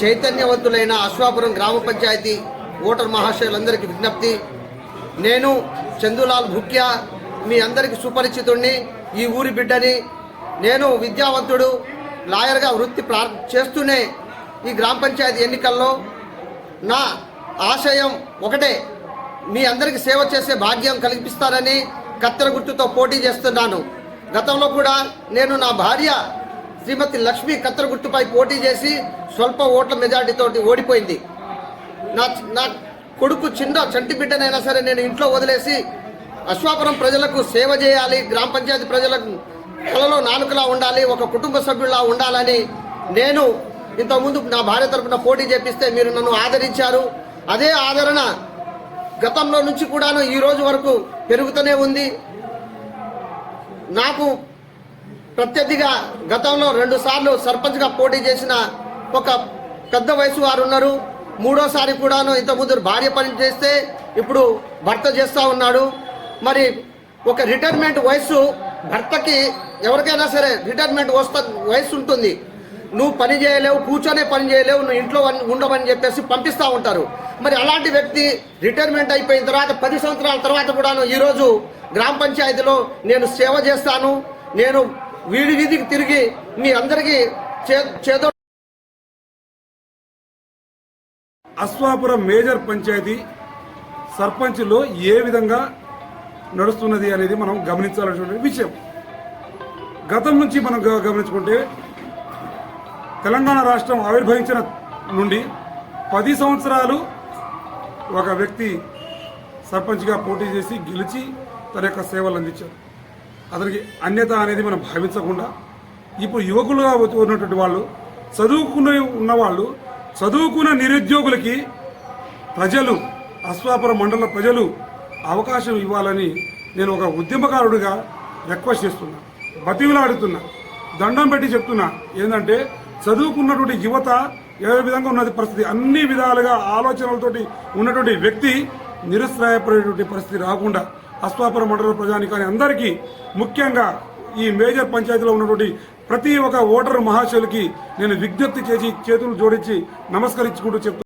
చైతన్యవంతులైన అశ్వాపురం గ్రామ పంచాయతీ ఓటర్ మహాశయులందరికీ విజ్ఞప్తి. నేను చందులాల్ భుక్యా మీ అందరికీ సుపరిచితుణ్ణి ఈ ఊరి బిడ్డని. నేను విద్యావంతుడు లాయర్గా వృత్తి ప్రా చేస్తూనే ఈ గ్రామ పంచాయతీ ఎన్నికల్లో నా ఆశయం ఒకటే మీ అందరికీ సేవ చేసే భాగ్యం కల్పిస్తారని కత్తెర గుర్తుతో పోటీ చేస్తున్నాను. గతంలో కూడా నేను నా భార్య శ్రీమతి లక్ష్మి కత్తెర పోటీ చేసి స్వల్ప ఓట్ల మెజార్టీతో ఓడిపోయింది. నా నా కొడుకు చిన్న చంటి బిడ్డనైనా సరే నేను ఇంట్లో వదిలేసి అశ్వాపురం ప్రజలకు సేవ చేయాలి గ్రామ పంచాయతీ ప్రజలకు కలలో నాలుకలా ఉండాలి ఒక కుటుంబ సభ్యులా ఉండాలని నేను ఇంతకుముందు నా భార్య తరపున పోటీ చేపిస్తే మీరు నన్ను ఆదరించారు. అదే ఆదరణ గతంలో నుంచి కూడాను ఈ రోజు వరకు పెరుగుతూనే ఉంది. నాకు ప్రత్యర్థిగా గతంలో రెండు సార్లు సర్పంచ్గా పోటీ చేసిన ఒక పెద్ద వయసు వారు ఉన్నారు. మూడోసారి కూడాను ఇంతకుముందు భార్య పని చేస్తే ఇప్పుడు భర్త చేస్తూ ఉన్నాడు. మరి ఒక రిటైర్మెంట్ వయసు భర్తకి ఎవరికైనా సరే రిటైర్మెంట్ వస్త వయసు ఉంటుంది. నువ్వు పని చేయలేవు కూర్చొనే పని చేయలేవు నువ్వు ఇంట్లో ఉండవని ఉండమని చెప్పేసి పంపిస్తూ ఉంటారు. మరి అలాంటి వ్యక్తి రిటైర్మెంట్ అయిపోయిన తర్వాత పది సంవత్సరాల తర్వాత కూడాను ఈరోజు గ్రామ పంచాయతీలో నేను సేవ చేస్తాను. నేను వీడి వీధికి తిరిగి మీ అందరికీ చే చేదో అశ్వాపురం మేజర్ పంచాయతీ సర్పంచ్లో ఏ విధంగా నడుస్తున్నది అనేది మనం గమనించాల్సినటువంటి విషయం. గతం నుంచి మనం గ- గమనించుకుంటే తెలంగాణ రాష్ట్రం ఆవిర్భవించిన నుండి పది సంవత్సరాలు ఒక వ్యక్తి సర్పంచ్గా పోటీ చేసి గెలిచి తన యొక్క సేవలు అందించారు. అతనికి అన్యత అనేది మనం భావించకుండా ఇప్పుడు యువకులుగా ఉన్నటువంటి వాళ్ళు చదువుకునే ఉన్నవాళ్ళు చదువుకున్న నిరుద్యోగులకి ప్రజలు అశ్వాపురం మండల ప్రజలు అవకాశం ఇవ్వాలని నేను ఒక ఉద్యమకారుడిగా రిక్వెస్ట్ చేస్తున్నా బతివిలాడుతున్నా దండం పెట్టి చెప్తున్నా. ఏంటంటే చదువుకున్నటువంటి యువత ఏ విధంగా ఉన్నది పరిస్థితి? అన్ని విధాలుగా ఆలోచనలతోటి ఉన్నటువంటి వ్యక్తి నిరుత్సాయపడేటువంటి పరిస్థితి రాకుండా అశ్వాపురం మండల ప్రజానికాని అందరికీ ముఖ్యంగా ఈ మేజర్ పంచాయతీలో ఉన్నటువంటి ప్రతి ఒక్క ఓటరు మహాశయులకి నేను విజ్ఞప్తి చేసి చేతులు జోడించి నమస్కరించుకుంటూ చెప్తున్నాను